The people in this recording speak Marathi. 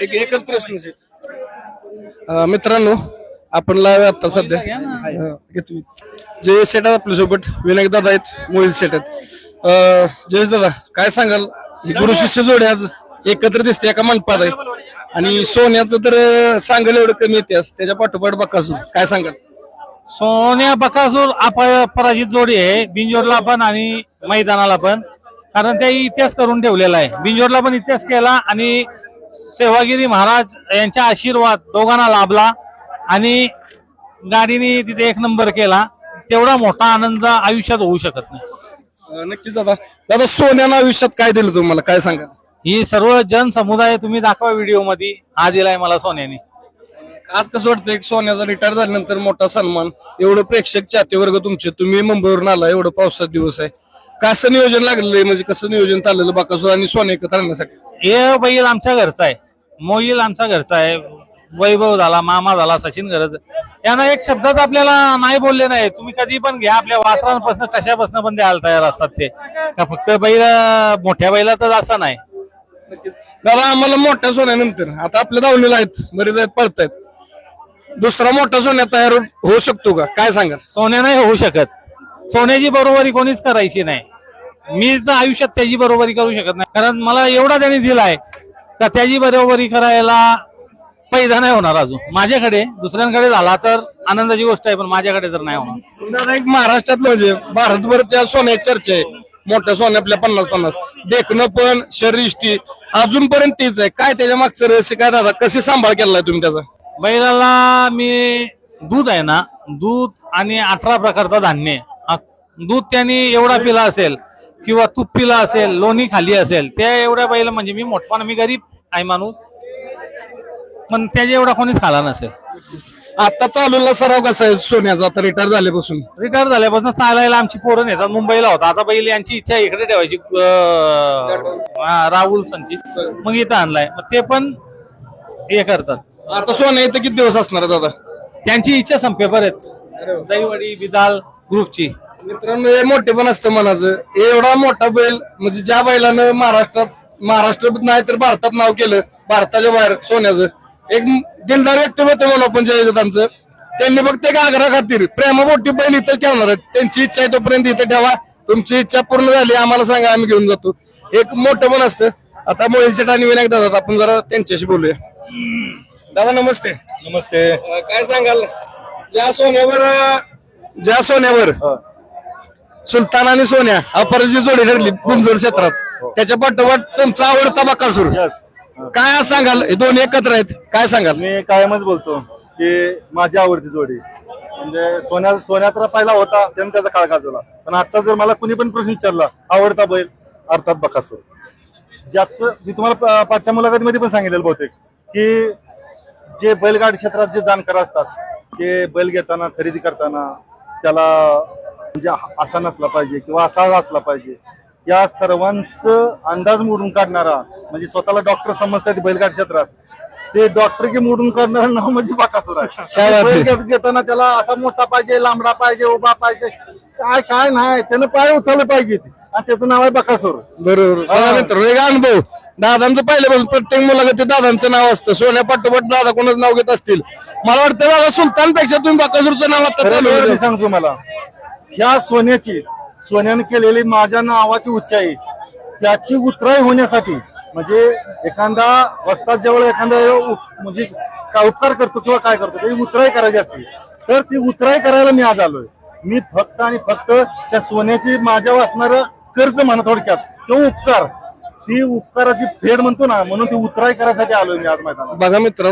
एक एकच प्रश्न आहे. अं, मित्रांनो आपण लाईव्ह आता सध्या. अं, घेतो. जय सेट आहेत आपल्यासोबत. विनायक दादा आहेत मोहिल सेट आहेत. अं, जयेश दादा काय सांगाल? ही गुरु शिष्य जोडी आज एकत्र दिसते एका मंडपात आहे आणि सोन्याचं तर अं, सांगायला एवढं कमी इतिहास त्याच्या पाठोपाठ बकासूर. काय सांगाल? सोन्या बकासूर अपराजित जोडी आहे. बिंजोरला पण आणि मैदानाला पण. कारण ते इतिहास करून ठेवलेला आहे. बिंजोरला पण इतिहास केला आणि सेवागिरी महाराज यांचा आशीर्वाद दोघांना लाभला आणि गाडीने तिथे एक नंबर केला. तेवढा मोठा आनंद आयुष्यात होऊ शकत नाही. नक्कीच दादा. दादा सोन्यानं आयुष्यात काय दिलं तुम्हाला? काय सांगाल? ही सर्व जन समुदाय तुम्ही दाखवा व्हिडिओमध्ये हा दिलाय मला सोन्याने. आज कसं वाटतं एक सोन्याचा रिटायर झाल्यानंतर मोठा सन्मान. एवढं प्रेक्षक चाहते वर्ग तुमचे. तुम्ही मुंबईवरून आला एवढं पावसाचा दिवस आहे. कसं नियोजन लागलेलं आहे? म्हणजे कसं नियोजन चाललेलं? बाकासूर आणि सोन्या एकत्र आणण्यासाठी. हे बैल आमच्या घरचा आहे. मोईल आमच्या घरचा आहे. वैभव झाला मामा झाला सचिन गरज यांना एक शब्दात आपल्याला नाही बोलले नाही. तुम्ही कधी पण घ्या. आपल्या वासरांपासून कशापासून पण द्यायला तयार असतात ते. का फक्त बैल मोठ्या बैलाचं असं नाही. नक्कीच. दादा आम्हाला मोठ्या सोन्यानंतर. आता आपल्या दावणीला आहेत. बरेच आहेत पळतायत. दुसरा मोठा सोन्या तयार होऊ शकतो का? काय सांगाल? सोन्या नाही होऊ शकत. सोन्याची बरोबरी कोणीच करायची नाही. मी तर आयुष्यात त्याची बरोबरी करू शकत नाही. कारण मला एवढा त्यांनी दिलाय का त्याची बरोबरी करायला पैदा नाही होणार अजून. माझ्याकडे दुसऱ्यांकडे झाला तर आनंदाची गोष्ट आहे पण माझ्याकडे तर नाही होणार. दादा एक महाराष्ट्रातलं म्हणजे भारतभरच्या सोन्याची चर्चा आहे. मोठ्या सोन्या आपल्या पन्नास पन्नास. देखणं पण शरीष्टी अजूनपर्यंत तीच आहे. काय त्याच्या मागचं रहस्य काय दादा? कसे सांभाळ केलाय तुम्ही त्याचा? बैलाला मी दूध आहे ना दूध आणि अठरा प्रकारचं धान्य दूध त्यांनी एवढा पिला असेल किंवा तूप पिला असेल लोणी खाली असेल त्या एवढ्या बैल म्हणजे मी मोठपणा मी गरीब आहे माणूस. पण त्याच्या एवढा कोणीच खाला नसेल. आता चालूला सराव कसा आहे? सोन्याचा आता रिटायर झाल्यापासून. रिटायर झाल्यापासून चालायला आमची पोरं नेतात मुंबईला होता आता बैल यांची इच्छा आहे इकडे ठेवायची अं, हा, राहुल संची मग इथं आणलाय. मग ते पण हे करतात. आता सोन्या इथं किती दिवस असणार आहे दादा त्यांची इच्छा संपेपर्यंत. दहीवडी बिदाल ग्रुपची. मित्रांनो हे मोठे पण असतं मनाचं एवढा मोठा बैल म्हणजे ज्या बैलानं महाराष्ट्रात महाराष्ट्र नाही तर भारतात नाव केलं भारताच्या बाहेर सोन्याचं. एक दिलदार व्यक्तिमत्व म्हणून आपण जयदत्तांचं त्यांनी फक्त एक आग्रह खातीर प्रेमापोटी बैल इथं ठेवणार आहेत. त्यांची इच्छा आहे तोपर्यंत इथं ठेवा. तुमची इच्छा पूर्ण झाली आम्हाला सांगा आम्ही घेऊन जातो. एक मोठं पण असतं. आता मोहित आणि विनायक दादा आपण जरा त्यांच्याशी बोलूया. दादा नमस्ते. नमस्ते. अं, काय सांगाल? ज्या सोन्यावर अं, ज्या सोन्यावर सुलतान आणि सोन्या अपराजी जोडी ठरली गुंजोड क्षेत्रात. त्याच्या पाठोपाठ तुमचा आवडता बकासूर काय सांगाल? हे दोन एकत्र आहेत. काय सांगाल? मी कायमच बोलतो की माझी आवडती जोडी. म्हणजे सोन्या सोन्या तर पहिला होता त्याने त्याचा काळ गाजवला. पण आजचा जर मला कुणी पण प्रश्न विचारला आवडता बैल अर्थात बकासूर ज्याचं मी तुम्हाला पाठच्या मुलाखतीमध्ये पण सांगितलेलं बहुतेक की जे बैलगाडी क्षेत्रात जे जाणकार असतात ते बैल घेताना खरेदी करताना त्याला म्हणजे असा नसला पाहिजे किंवा असा असला पाहिजे. या सर्वांचं अंदाज मोडून काढणारा म्हणजे स्वतःला डॉक्टर समजतात बैलगाडी क्षेत्रात ते डॉक्टर की मोडून काढणारा नाव म्हणजे बाकासूर आहे. घेताना त्याला असा मोठा पाहिजे लांबडा पाहिजे उभा पाहिजे काय काय नाही त्यानं पाय उचलले पाहिजे आणि त्याचं नाव आहे बकासूर. बरोबर. एक अनुभव. दादांचं पहिल्यापासून प्रत्येक मुलाखतीत दादांचं नाव असतं. सोन्या पाठोपाठ दादा कोणाचं नाव घेत असतील? मला वाटतं दादा सुलतानपेक्षा तुम्ही बकासूरचं नाव आता चालू. सांगतो मला ह्या सोन्याची सोन्याने केलेली माझ्या नावाची उच्चाई त्याची उतराई होण्यासाठी म्हणजे एखादा वस्तात जेवढा एखादा उप- म्हणजे काय उपकार करतो किंवा काय करतो त्याची उतराई करायची असते. तर ती उतराई करायला मी आज आलोय. मी फक्त आणि फक्त त्या सोन्याची माझ्या असणार कर्ज म्हणा थोडक्यात तो उपकार ती उपकाराची फेड म्हणतो ना म्हणून ती उतराई करायसाठी आलोय मी आज माहिती बघा मित्रांनो